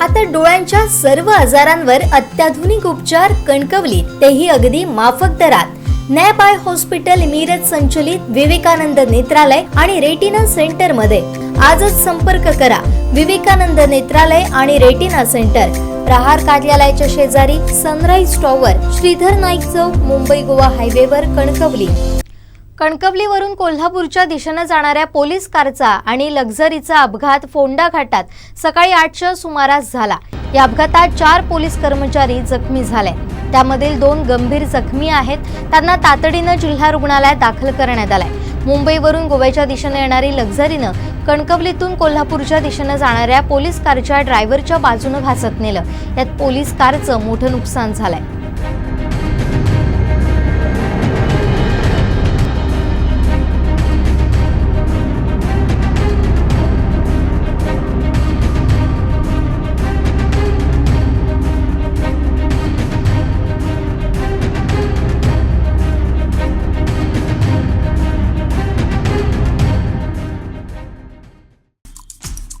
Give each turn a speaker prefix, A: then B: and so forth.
A: आता डोळ्यांच्या सर्व आजारांवर अत्याधुनिक उपचार कणकवली तेही अगदी माफक दरात. नॅप आय हॉस्पिटल मिरज संचलित विवेकानंद नेत्रालय आणि रेटिना सेंटरमध्ये आजच संपर्क करा. विवेकानंद नेत्रालय आणि रेटिना सेंटर. प्रहार कार्यालयाच्या शेजारी सनराईज टॉवर श्रीधर नाईक चौक मुंबई गोवा हायवेवर कणकवली. कणकवलीवरून कोल्हापूरच्या दिशेनं जाणाऱ्या पोलीस कारचा आणि लक्झरीचा अपघात फोंडा घाटात सकाळी आठच्या सुमारास झाला. या अपघातात चार पोलीस कर्मचारी जखमी झाले. त्यामधील दोन गंभीर जखमी आहेत. त्यांना तातडीनं जिल्हा रुग्णालयात दाखल करण्यात आलाय. मुंबईवरून गोव्याच्या दिशेनं येणारी लक्झरीनं कणकवलीतून कोल्हापूरच्या दिशेनं जाणाऱ्या पोलीस कारच्या ड्रायव्हरच्या बाजूनं घासत नेलं. यात पोलीस कारचं मोठं नुकसान झालंय.